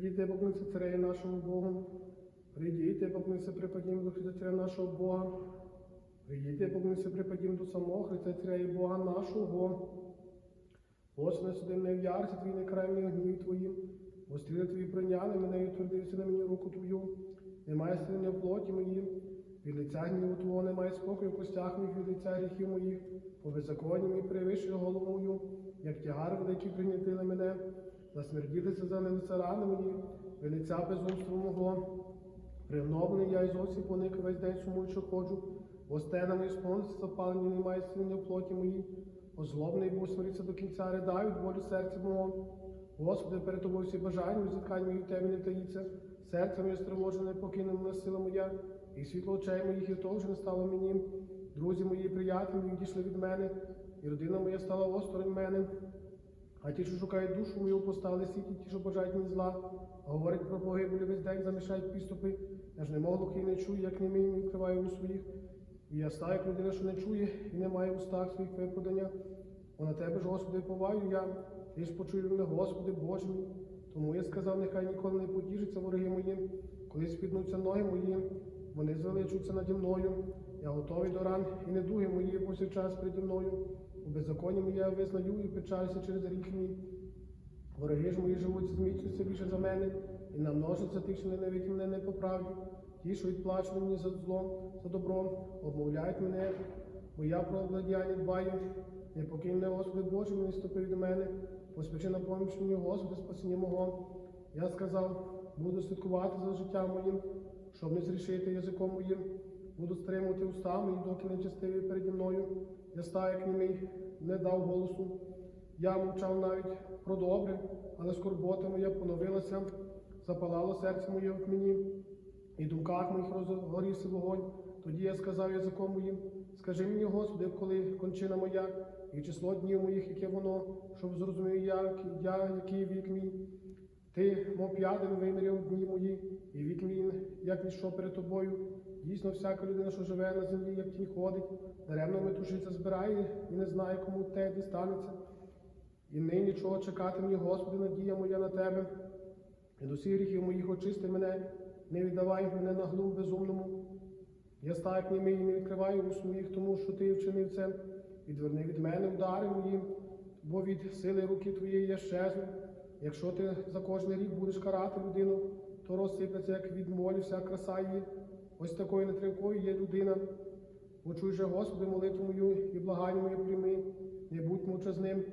Придійте, поклонися царею нашому Богу. Придійте, поклонися припадім до Христа нашого Бога. Придійте, поклонися припадім до самого Христа царя і Бога нашого. Господи, суди мене в ярці твій не край гнів твоїм. Бо стріли твої проняли мене і утвердився на мені руку твою. Немає силення в плоті моїй. Від лиця гніву Твого немає спокою в костях моїх, від лиця гріхів моїх. По беззаконні мій перевищує голову мою, як тягар великий пригнітили мене. Засмерділися за ним рани мої, від лиця безумства мого. Привновлений я і зовсім поник весь день сумуючи ходжу, бо стенами сповниться запалені, немає силення в плоті моїй. Озлобний був смириться до кінця, ридаю від болю серця мого. Господи, перед тобою всі бажання, зіткань мої в тебе не таїться. Серце моє стривожене, покине мене сила моя, і світло очей моїх і того вже не стало мені. Друзі мої, приятелі мої відійшли від мене, і родина моя стала осторонь мене. А ті, що шукають душу мою, поставили сіті, ті, що бажають мені зла, говорять про погибелі весь день, замішають підступи. Я ж не глухий не чую, як не мій відкриваю у своїх. І я стаю, як людина, що не чує, і не має в устах своїх виправдання. Бо на тебе ж, Господи, поваю я, ти ж почуй мене, Господи, Боже мій. Тому я сказав, нехай ніколи не потішаться вороги мої, коли спіднуться ноги мої, вони звеличуються наді мною. Я готовий до ран, і недуги мої повсякчас переді мною. У беззаконні моє я визнаю і печалюся через гріх мій. Вороги ж мої живуть, зміцнюються більше за мене, і намножаться тих, що ненавидять мене не по правді. Ті, що відплачують мені за злом, за добром, обмовляють мене, бо я про владяння дбаю. Не покинь Господи Боже, мені ступи від мене, поспіши на поміч мені, Господи, спасіння мого. Я сказав, буду слідкувати за життям моїм, щоб не зрішити язиком моїм, буду стримувати уста мої, доки нечестиві переді мною. Я стаю, як німий, не дав голосу. Я мовчав навіть про добре, але скорбота моя поновилася, запалало серце моє в мені, і в думках моїх розгорівся вогонь. Тоді я сказав язиком моїм, скажи мені, Господи, коли кончина моя, і число днів моїх, яке воно, щоб зрозумів я, я, який вік мій. Ти, мов п'ятим, виміряв дні мої, і вік мій, як ніщо перед тобою. Дійсно, всяка людина, що живе на землі, як тінь ходить, даремно метушиться, збирає і не знає, кому те дістанеться. І нині чого чекати мені, Господи, надія моя на Тебе. І до всіх гріхів моїх очисти мене, не віддавай мене на глум безумному. Я стаю німий не відкриваю уст моїх, тому що ти вчинив це. Відверни від мене удари мої, бо від сили руки твоєї я щезну. Якщо ти за кожний рік будеш карати людину, то розсипеться, як від молі, вся краса її. Ось такою нетривкою є людина. Почуй же, Господи, молитву мою і благання моє прийми, не будь мовчазним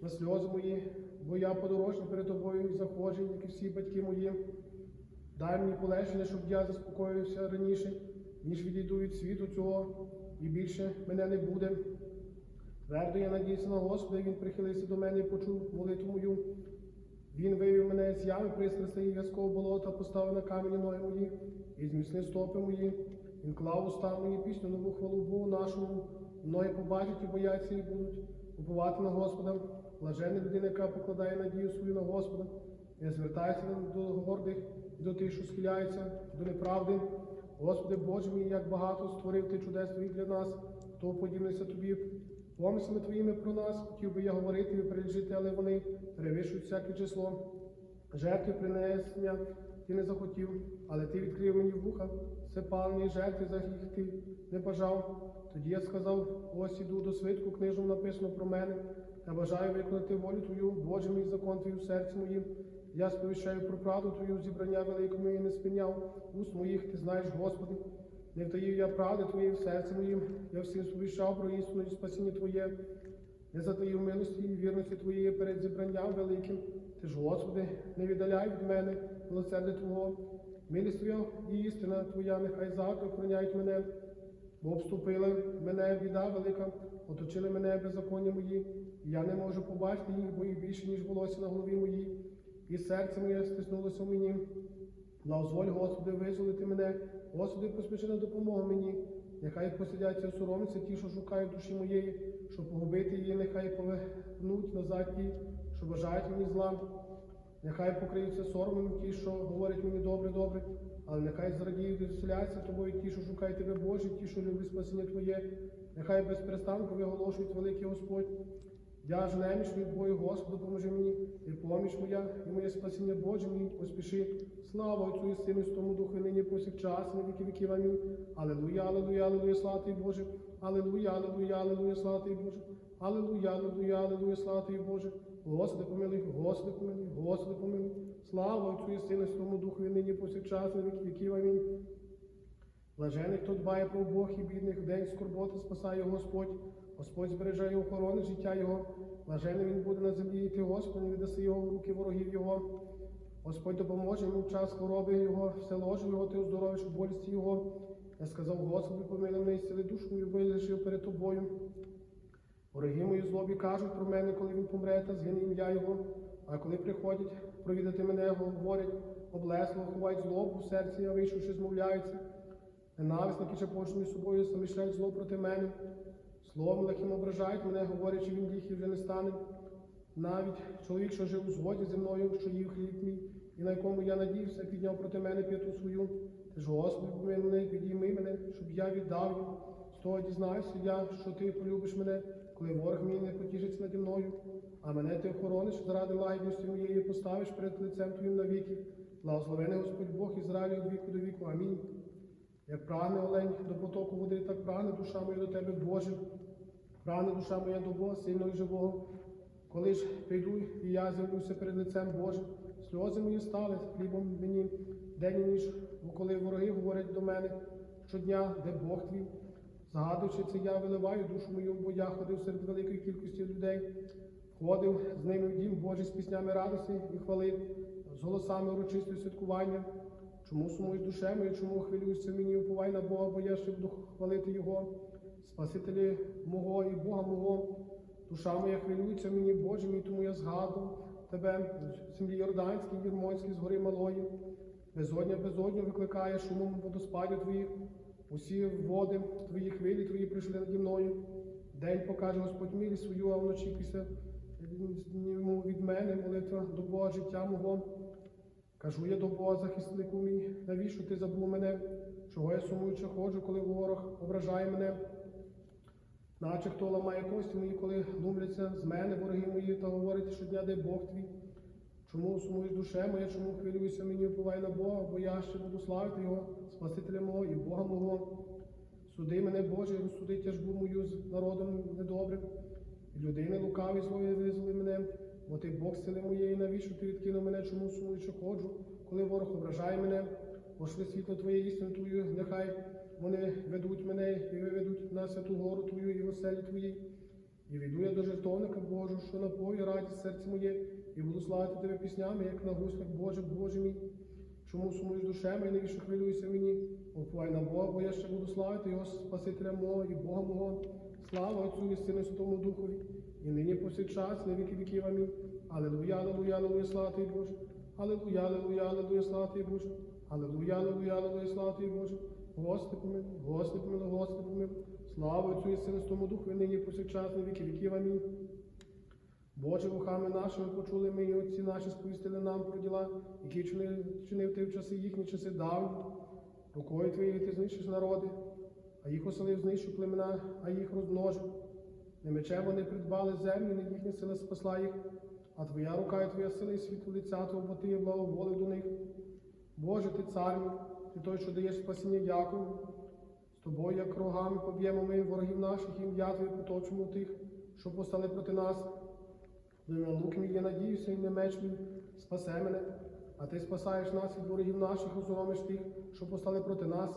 на сльози мої, бо я подорожній перед тобою і захожий, як і всі батьки мої. Дай мені полегшення, щоб я заспокоївся раніше, ніж відійду від світу цього, і більше мене не буде. Твердо я надіюся на Господа, Він прихилився до мене і почув молитву мою. Він вивів мене з ями пристрастей в'язкового болота, поставив на камені ноги мої і зміцнив стопи мої. Він клав уста мені пісню нову хвалу Богу нашому. Многі побачать і бояться і будуть уповати на Господа. Блаженна людина, яка покладає надію свою на Господа. Не звертайся до гордих до тих, що схиляються, до неправди. Господи Боже мій, як багато створив ти чудес твоїх для нас, хто подібнився тобі. Помислами твоїми про нас, хотів би я говорити і пережити, але вони перевищують всяке число. Жертви принесення ти не захотів, але ти відкрив мені вуха, все палені жертви за гріх ти не бажав. Тоді я сказав: ось іду до свитку, книжу написано про мене. Я бажаю виконати волю Твою, Боже мій закон Твій у серці моїм. Я сповіщаю про правду Твою, зібрання великому і не спиняв уст моїх, ти знаєш, Господи. Не втаїв я правди Твоєї в серці моїм, я всім сповіщав про істину і спасіння Твоє, не затаїв милості і вірності Твоєї перед зібранням великим. Ти ж, Господи, не віддаляй від мене милосердя Твого. Милість Твоя і істина Твоя, нехай завжди охороняють мене, бо обступила мене біда велика, оточили мене беззаконня мої, і я не можу побачити їх, бо їх більше, ніж волосся на голові моїй, і серце моє стиснулося в мені. Благозволь, Господи, визволити мене, Господи, поспіши на допомогу мені. Нехай посидяться соромляться ті, що шукають душі моєї, щоб погубити її, нехай повернуть назад ті, що бажають мені зла. Нехай покриються соромом ті, що говорять мені добре, добре, але нехай зрадіють і заселяться тобою ті, що шукають тебе, Боже, ті, що люблять спасіння Твоє, нехай без перестанку виголошують великий Господь. Я ж немічний Бою, Господу, поможи мені, і поміч моя, і моє спасіння Боже мені поспіши. Слава Отцю і Сину, і Святому Духу, і нині повсякчас, на віки віків. Амінь. Алелуя, алелуя, алелуя, слава тобі, Боже. Алелуя, алелуя, алелуя, слава тобі, Боже. Алелуя, алелуя, алелуя, слава тобі, Боже. Господи, помилуй, Господи, помилуй, Господи, помилуй. Слава Отцю і Сину, і Святому Духу, і нині повсякчас, на віки віків. Амінь. Блажений, хто дбає про Бог і бідних, в день скорботи спасає Господь. Господь збереже його охорони життя Його. Блажений він буде на землі, і ти, Господь, не віддаси його в руки ворогів Його. Господь допоможе йому в час хвороби Його, все ложе Його, ти оздоровиш у болісті Його. Я сказав, Господи, помилуй мене, і зціли душу мою вилишив перед тобою. Вороги мої злобі кажуть про мене, коли він помре, та згине ім'я Його. А коли приходять провідати мене, говорять, облесло, ховають злобу в серці, а вийшовши, змовляються. Ненависники же почнуть собою замишляють зло проти мене. Словом лихим ображають мене, говорячи, він ліхий вже не стане. Навіть чоловік, що жив у згоді зі мною, що їв хліб мій, і на якому я надіявся, підняв проти мене п'яту свою. Ти ж, Господи, мене, підійми мене, щоб я віддав їм. З того дізнаюся я, що ти полюбиш мене, коли ворог мій не потішиться наді мною. А мене ти охорониш заради лагідності моєї поставиш перед лицем твоїм навіки. Благословений Господь Бог Ізраїлю від віку до віку. Амінь. Як прагне олень до потоку води, так прагне душа моя до тебе, Боже. Прагне душа моя до Бога, сильного і живого. Коли ж прийду, і я з'явлюся перед лицем Божим, сльози мої стали хлібом мені день і ніч, бо коли вороги говорять до мене щодня, де Бог твій, згадуючи це, я виливаю душу мою, бо я ходив серед великої кількості людей, ходив з ними в дім Божий з піснями радості і хвали, з голосами урочистої святкування. Чому сумуєш душе моє, чому хвилюєшся мені, уповай на Бога, бо я ще буду хвалити Його, Спасителі мого і Бога мого. Душа моя хвилюється мені, Боже мій, тому я згадував тебе землі Йорданській, Вірмонській, з гори Малої. Безодня, безодню викликає шумом водоспадів твоїх, усі води твої хвилі твої прийшли наді мною. День покаже Господь милість свою, а вночі після від мене молитва до Бога життя мого. Кажу я до Бога, захиснику мій, навіщо ти забув мене? Чого я сумуючи ходжу, коли ворог ображає мене? Наче хто ламає кості мої, коли лумляться з мене вороги мої, та говорить щодня, де Бог твій. Чому сумуєш душе моя, чому хвилюєшся мені, уповай на Бога, бо я ще буду славити Його, Спасителя мого і Бога мого. Суди мене, Боже, розсуди тяжбу мою з народом недобрим. І людини лукаві злої визволи мене, бо ти Бог сили моєї, навіщо ти відкинув мене, чому сумуючи ходжу, коли ворог ображає мене, пошли світло Твоє істину Твою, нехай вони ведуть мене і виведуть на святу гору Твою і в оселі Твоїй. І війду я до жертовника Божого, що напою радість серце моє, і буду славити тебе піснями, як на гуслях Боже, Боже мій. Чому сумуєш душе моя, навіщо хвилюєшся мені? Уповай на Бога, бо я ще буду славити Його Спасителя мого і Бога мого. Слава Отцю і Сину Святому Духові, і нині повсякчас, на віки віків. Амінь. Алелуя, алелуя, алелуя, слава тобі, Боже. Алелуя, алелуя, алелуя, слава тобі, Боже. Алелуя, алелуя, алелуя, слава тобі, Боже. Господи помилуй, Господи помилуй, Господи помилуй. Слава Отцю і Сину Святому Духу, і нині повсякчас, на віки віків. Амінь. Боже, вухами нашими почули ми і отці наші сповістили нам про діла, які чинив, чинив ти в часи їхні часи давні. Рукою твоєю ти знищиш народи, а їх оселив знищив племена, а їх розмножив. Не мечем вони придбали землю, не їхня сила спасла їх, а твоя рука і твоя сила і світло лиця Твого, бо ти благоволив до них. Боже, ти цар, ти той, що даєш спасіння Якову. З тобою, як рогами, поб'ємо ми ворогів наших, ім'я Твоє поточимо тих, що постали проти нас. На лук мій я надіюся, і не меч мій спасе мене, а ти спасаєш нас від ворогів наших, озоромиш тих, що постали проти нас.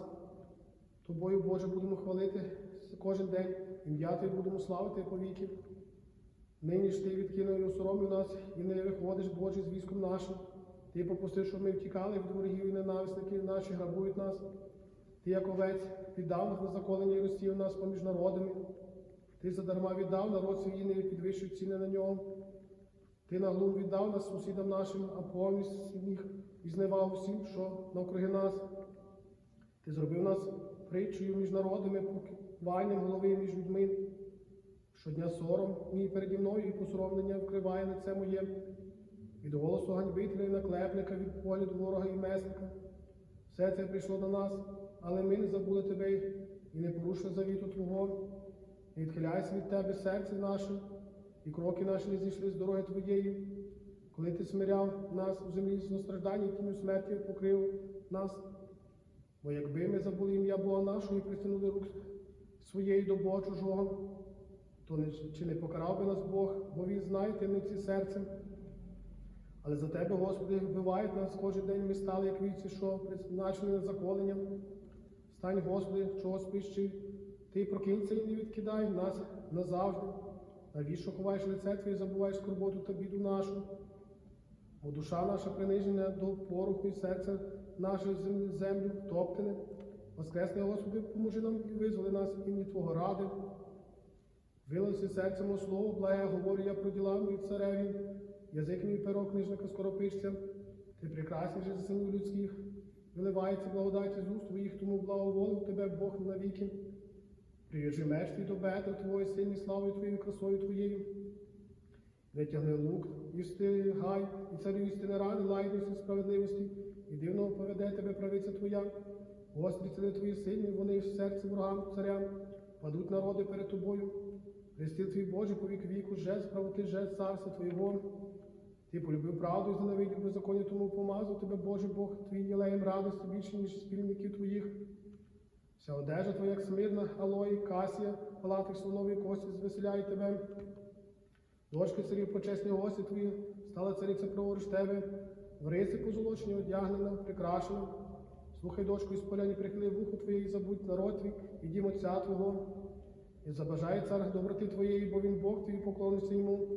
Тобою, Боже, будемо хвалити кожен день, ім'я Твоє будемо славити повіки. Нині ж ти відкинув і осоромив нас, і не виходиш, Боже, з військом нашим. Ти попустив, щоб ми втікали від ворогів і ненависники наші грабують нас. Ти, як овець, віддав нас на заколення і розсів нас поміж народами. Ти задарма віддав народ свій, не підвищив ціни на нього. Ти на глум віддав нас сусідам нашим, а повністю їх візнавав усім, що навкруги нас. Ти зробив нас притчею між народами, покванням голови між людьми. Щодня сором мій переді мною і посоромлення вкриває лице моє. Від голосу ганьбителя і наклепника, від погляду ворога і месника. Все це прийшло до нас, але ми не забули тебе і не порушили завіту Твого. Не відхиляйся від тебе серце наше, і кроки наші не зійшли з дороги Твоєї. Коли ти смиряв нас у землі з страждання і тінню смерті покрив нас. Бо якби ми забули ім'я Бога нашого і притягнули рук своєї до Бога чужого, то не, чи не покарав би нас Бог, бо Він знає темниці серцем. Але за тебе, Господи, вбивають нас кожен день ми стали, як вівці, що призначені на заколення. Стань, Господи, чого спищи, Ти прокинься і не відкидай нас назавжди. Навіщо ховаєш лице Твоє, забуваєш скорботу та біду нашу? Бо душа наша принижена до поруху і серце зем- землю втоптане. Воскресне, Господи, поможи нам і визволи нас імені Твого ради. Вилося серце мого слово, благе, говорю я про діла мої цареві, язик мій перо книжника скоропишця, ти прекрасніше за синів людських, виливається благодаті з уст твоїх, тому благоволив тебе Бог навіки. Прив'яжи меч твій до бетер твої сильні славою твоєю, красою твоєю. Витягни лук і стигай, і царю істини рани, лайності, справедливості, і дивно поведе тебе правиця твоя. Гострі ціли твої сильні, вони в серці ворогам царям, падуть народи перед тобою. Престіл твій Божий по вік віку, жест правоти, жест царства Твоєго. Ти полюбив правду і зненавидів беззаконня, тому помазав тебе, Божий Бог, твій єлеєм радості більше, ніж спільників твоїх. Вся одежа твоя, як смирна, алої, касія, палатих слонової кості, звеселяє тебе. Дочки царів почесні гості твої, стала цариця праворуч тебе, в риси позолочені одягнена, прикрашена. Слухай, дочку, із поляні прихили вухо твоє, і забудь народ твій, і дім отця твого. І забажає цар доброти твоєї, бо він Бог твій, поклониться йому.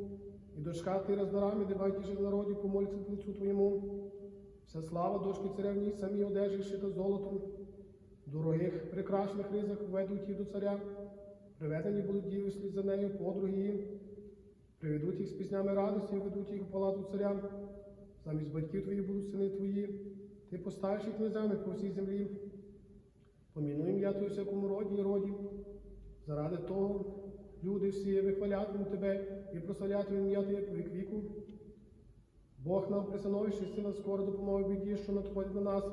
І дочка ти роздарами, де байтіше народі, помолиться лицю твоєму. Вся слава дошки царевні, самі одежі, шита золотом. Дорогих, прикрашених ризах ведуть їх до царя. Приведені будуть діви вслід за нею, подруги її. Приведуть їх з піснями радості ведуть їх у палату царя. Замість батьків твоїх будуть сини твої. Ти поставиш їх князями по всій землі. Помінуй ім'я Твоє всякому роді і роді. Заради того люди всі вихвалятимуть тебе і прославлятимуть ім'я Твоє по вік віку. Бог нам пристановище, сила скоро допомоги біді, що надходить на нас.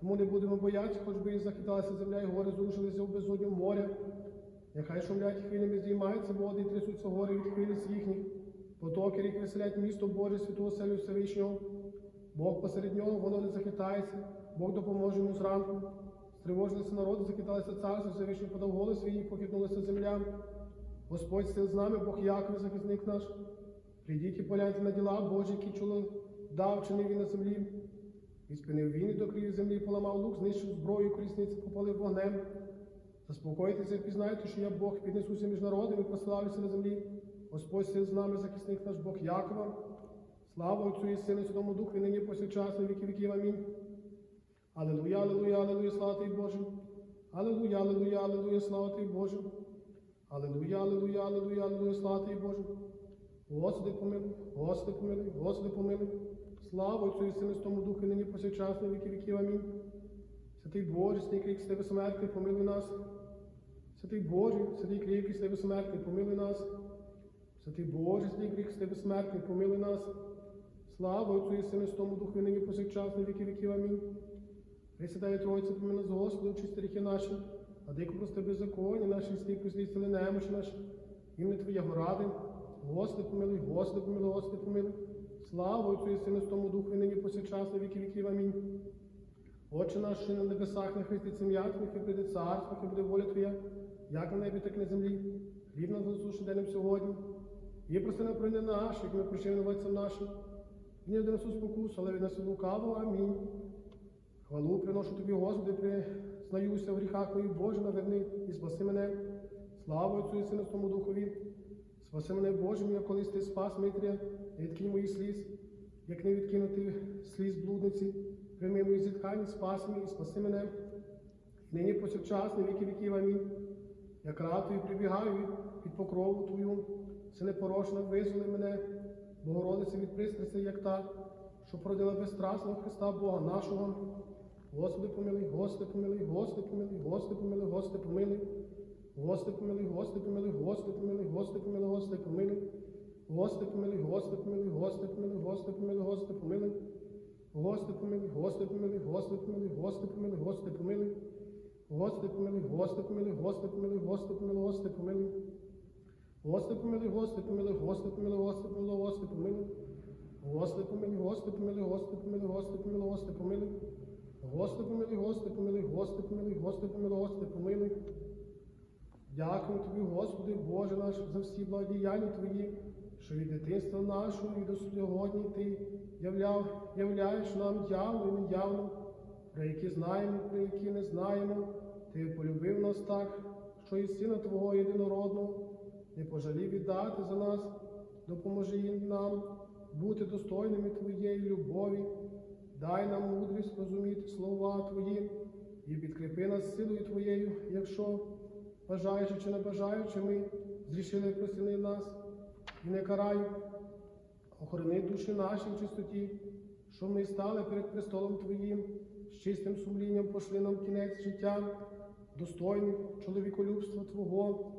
Тому не будемо боятися, хоч би і захиталася земля, і гори зрушилися в безодню моря. Нехай шумлять хвилями, здіймаються води, і трясуться гори від хвилі їхніх. Потоки рік веселять місто Боже, святого селю Всевишнього. Бог посеред нього, воно не захитається, Бог допоможе йому зранку. Стривожилися народи, захиталися царство, Всевишній подав голос свій, похитнулася земля. Господь сил з нами, Бог Яков, захисник наш. Прийдіть і погляньте на діла Божі, які чули, дав, чинив він на землі. І спинив він і до краю землі, поламав лук, знищив зброю, колісниці попалив вогнем. Заспокойтеся, пізнайте, що я Бог, піднесуся між народами, прославлюся на землі. Господь сил з нами, захисник наш Бог Якова. Слава Отцю і Сину, Святому Духу, і нині повсякчас, на віки віків. Амінь. Аллилуйя, аллилуйя, аллилуйя, слава тобі, Боже. Аллилуйя, аллилуйя, аллилуйя, слава тобі, Боже. Аллилуйя, аллилуйя, аллилуйя, аллилуйя, слава тобі, Боже. Господи помилуй, Господи помилуй, Господи помилуй. Слава Отцю і Сину, Святому Духу, і нині повсякчас, на віки віків. Амінь. Святий Боже, крик з тебе смертний, помилуй нас. Святий Боже, святий з тебе смертний, помилуй нас. Святий Боже, святий крик з тебе смертний, помилуй нас. Слава Отцю і Сину, Святому Духу, нині повсякчас, віки віків. Амінь. Присідає Тройця, помилуй нас, Господи, очисти ріхи наші, а дико прости беззаконня наші, слід послідствили немощі наші, ім'я Твоє горади. Господи, помилуй, Господи, помилуй, Господи, помилуй. Слава Отцю і Сину, Святому Духу, і нині повсякчас, на віки віків. Амінь. Отче наш, що на небесах, нехай святиться ім'я Твоє, хай прийде царство, хай буде воля Твоя, як на небі, так і на землі. Хліб нам насущний день нам сьогодні. І прости нам провини наші, як ми прощаємо винуватцям нашим. І не у спокусу, але від нас від. Амінь. Хвалу приношу тобі, Господи, признаюся в гріхах моїх, Боже, наверни і спаси мене. Слава Отцю і Сину Святому Духові. Спаси мене, Боже мій, колись ти спас Митрія, не відкинь моїх сліз, як не відкинути сліз блудниці, прийми мої зітхання, спаси мій і спаси мене. Нині повсякчас, на віки віків, амінь. Як ратую прибігаю під покрову Твою, все непорочно визволи мене, Богородице від пристрасті, як та, що породила безстрасного Христа Бога нашого. Господи помилуй, Господи помилуй, Господи помилуй, Господи помилуй, Господи помилуй. Господи помилуй, Господи помилуй, Господи помилуй, Господи помилуй, Господи помилуй. Господи помилуй, Господи помилуй, Господи помилуй, Господи помилуй, Господи помилуй. Господи помилуй, Господи помилуй, Господи помилуй, Господи помилуй, Господи помилуй. Господи помилуй, Господи помилуй, Господи помилуй, Господи помилуй, Господи помилуй. Господи, помилуй, Господи, помилуй, Господи, помилуй, Господи, помилуй, Господи, помилуй. Господи, помилуй, Господи, помилуй, Господи, помилуй, Господи, помилуй, Господи, помилуй. Господи, помилуй, Господи, помилуй, Господи, помилуй, Господи, помилуй, Господи, помилуй. Дякую Тобі, Господи, Боже наш, за всі благодіяння Твої, що від дитинства нашого і до сьогодні Ти являв, являєш нам явно і неявно, про які знаємо, про які не знаємо. Ти полюбив нас так, що і Сина Твого єдинородного не пожалів віддати за нас, допоможи нам бути достойними Твоєї любові, дай нам мудрість розуміти слова Твої і підкріпи нас силою Твоєю, якщо бажаючи чи не бажаючи, ми зрішили просили нас. І не карай, охорони душі наші в чистоті, що ми стали перед престолом Твоїм, з чистим сумлінням пошли нам кінець життя, достойним чоловіколюбства Твого.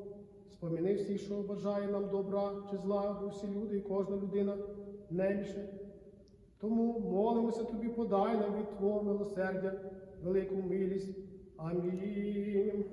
Споміни всіх, що бажає нам добра чи зла, всі люди і кожна людина немічна. Тому молимося тобі, подай нам від Твого милосердя, велику милість. Амінь.